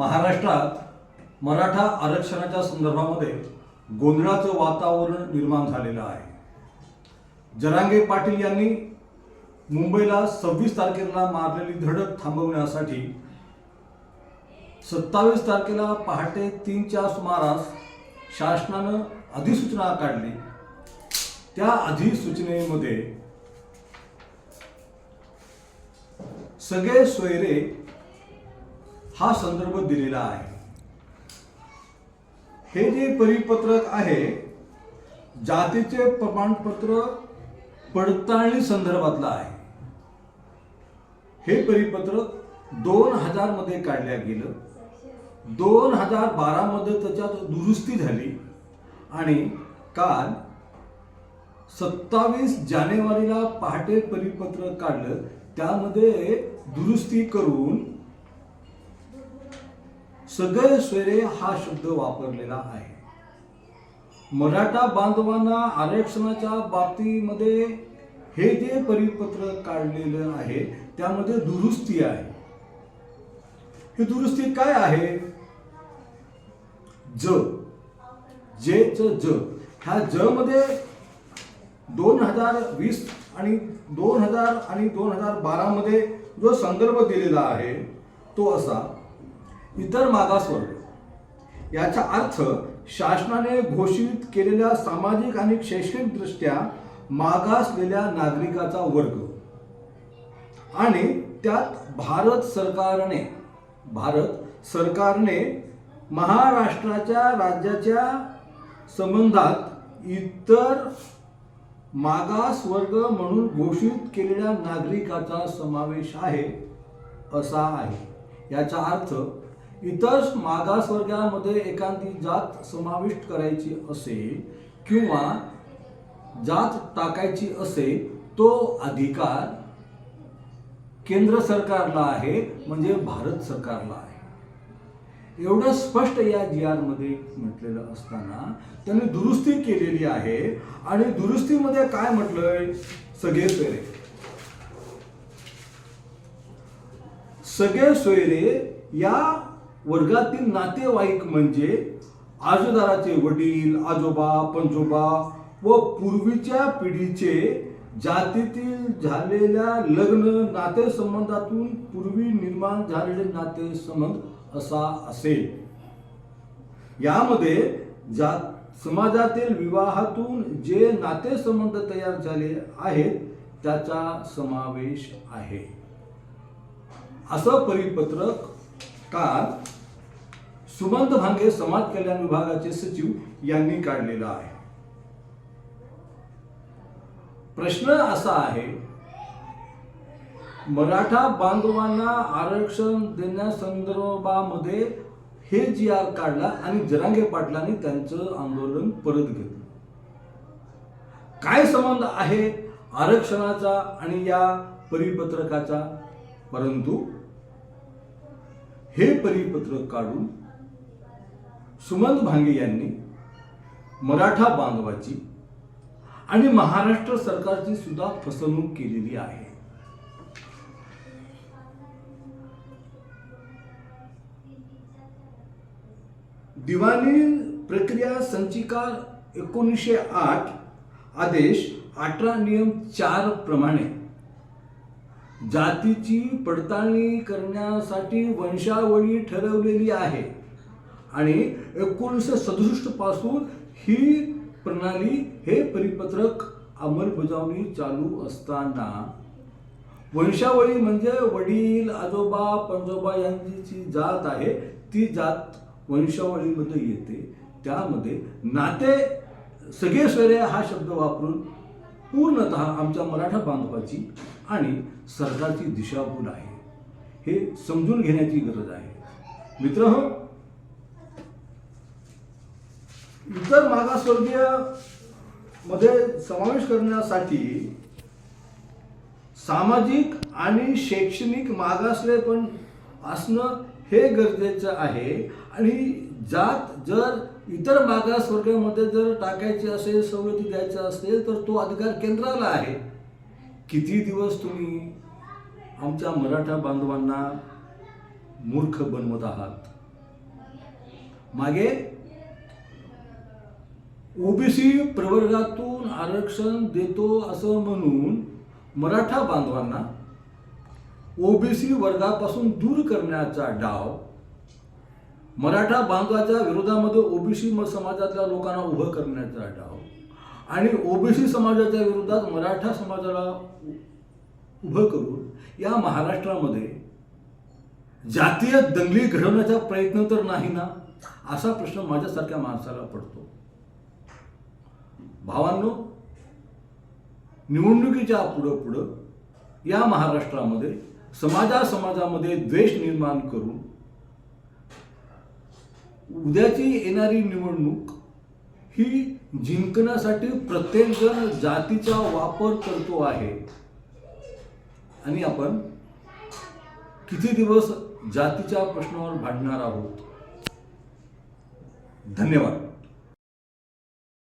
महाराष्ट्रात मराठा आरक्षणाच्या संदर्भामध्ये गोंधळाचं वातावरण निर्माण झालेलं आहे. जरांगे पाटील यांनी मुंबईला सव्वीस तारखेला मारलेली धडक थांबवण्यासाठी सत्तावीस तारखेला पहाटे तीनच्या सुमारास शासनानं अधिसूचना काढली. त्या अधिसूचनेमध्ये सगळे सोयरे हा संदर्भ दिलेला आहे. हे जे परिपत्रक आहे जातीचे प्रमाणपत्र पडताळणी संदर्भातलं आहे. हे परिपत्रक दोन हजारमध्ये काढल्या गेलं. दोन हजार बारा मध्ये त्याच्यात दुरुस्ती झाली. आणि काल सत्तावीस जानेवारीला पहाटे परिपत्रक काढलं. त्यामध्ये दुरुस्ती करून सगळे सोयरे हा शब्द वापरलेला आहे. मराठा बांधवांना आरक्षणाच्या बाबतीमध्ये हे जे परिपत्र काढलेलं आहे त्यामध्ये दुरुस्ती आहे. ही दुरुस्ती काय आहे? ज. जे च ज. ह्या ज मध्ये दोन हजार वीस आणि दोन हजार आणि दोन हजार बारा मध्ये जो संदर्भ दिलेला आहे तो असा. इतर मागासवर्ग. याचा अर्थ शासनाने घोषित केलेल्या सामाजिक आणि शैक्षणिक दृष्ट्या मागासलेल्या नागरिकाचा वर्ग. आणि त्यात भारत सरकारने भारत सरकारने महाराष्ट्राच्या राज्याच्या संबंधात इतर मागास वर्ग म्हणून घोषित केलेल्या नागरिकाचा समावेश आहे असा आहे. याचा अर्थ इतर मागासवर्गामध्ये एखादी जात समाविष्ट करायची असेल किंवा जात टाकायची असेल तो अधिकार केंद्र सरकारला आहे म्हणजे भारत सरकारला आहे. एवढं स्पष्ट या जी आरमध्ये म्हटलेलं असताना त्यांनी दुरुस्ती केलेली आहे आणि दुरुस्तीमध्ये काय म्हटलंय? सगळे सोयरे. सगळे सोयरे या वर्गातील नातेवाईक म्हणजे आजोदाराचे वडील आजोबा पंजोबा व पूर्वीच्या पिढीचे जातीतील झालेल्या लग्न नातेसंबंधातून पूर्वी निर्माण झालेले नातेसंबंध असा असेल. यामध्ये जात समाजातील विवाहातून जे नातेसंबंध तयार झाले आहेत त्याचा समावेश आहे. असं परिपत्रक का सुमंत भांगे समाज कल्याण विभागाचे सचिव यांनी काढलेला आहे. प्रश्न असा आहे मराठा बांधवांना आरक्षण देण्यासंदर्भामध्ये हे जी आर काढला आणि जरांगे पाटलांनी त्यांचं आंदोलन परत घेतलं. काय संबंध आहे आरक्षणाचा आणि या परिपत्रकाचा? परंतु हे परिपत्रक काढून सुमंत भांगे यांनी मराठा बांधवाची आणि महाराष्ट्र सरकारची सुद्धा फसवणूक केलेली आहे. दिवाणी प्रक्रिया संचिका एकोणीसशे आठ आदेश अठरा नियम चार प्रमाणे जातीची पडताळणी करण्यासाठी वंशावळी ठरवलेली आहे. आणि एकोणीसशे सदुसष्टपासून ही प्रणाली हे परिपत्रक अंमलबजावणी चालू असताना वंशावळी म्हणजे वडील आजोबा पंजोबा यांची जी जात आहे ती जात वंशावळीमध्ये येते. त्यामध्ये नाते सगळे स्वरे हा शब्द वापरून पूर्णत आमच्या मराठा बांधवाची आणि सरकारची दिशाभूल आहे. हे समजून घेण्याची गरज आहे. मित्र इतर मागासवर्गीयमध्ये समावेश करण्यासाठी सामाजिक आणि शैक्षणिक मागासले पण असणं हे गरजेचं आहे. आणि जात जर इतर मागासवर्गामध्ये जर टाकायची असेल सवलती द्यायची असेल तर तो अधिकार केंद्राला आहे. किती दिवस तुम्ही आमच्या मराठा बांधवांना मूर्ख बनवत आहात? मागे ओबीसी प्रवर्गातून आरक्षण देतो असं म्हणून मराठा बांधवांना ओबीसी वर्गापासून दूर करण्याचा डाव मराठा बांधवाच्या विरोधामध्ये ओबीसी समाजातल्या लोकांना उभं करण्याचा डाव आणि ओबीसी समाजाच्या विरोधात मराठा समाजाला उ- उभं करून या महाराष्ट्रामध्ये जातीय दंगली घडवण्याचा प्रयत्न तर नाही ना? असा प्रश्न माझ्यासारख्या माणसाला पडतो. भावांनो निवडणुकीच्या पुढं पुढं या महाराष्ट्रामध्ये समाजा समाजामध्ये द्वेष निर्माण करून उद्याची येणारी निवडणूक ही जिंकण्यासाठी प्रत्येकजण जातीचा वापर करतो आहे. आणि आपण किती दिवस जातीच्या प्रश्नावर भांडणार आहोत? धन्यवाद.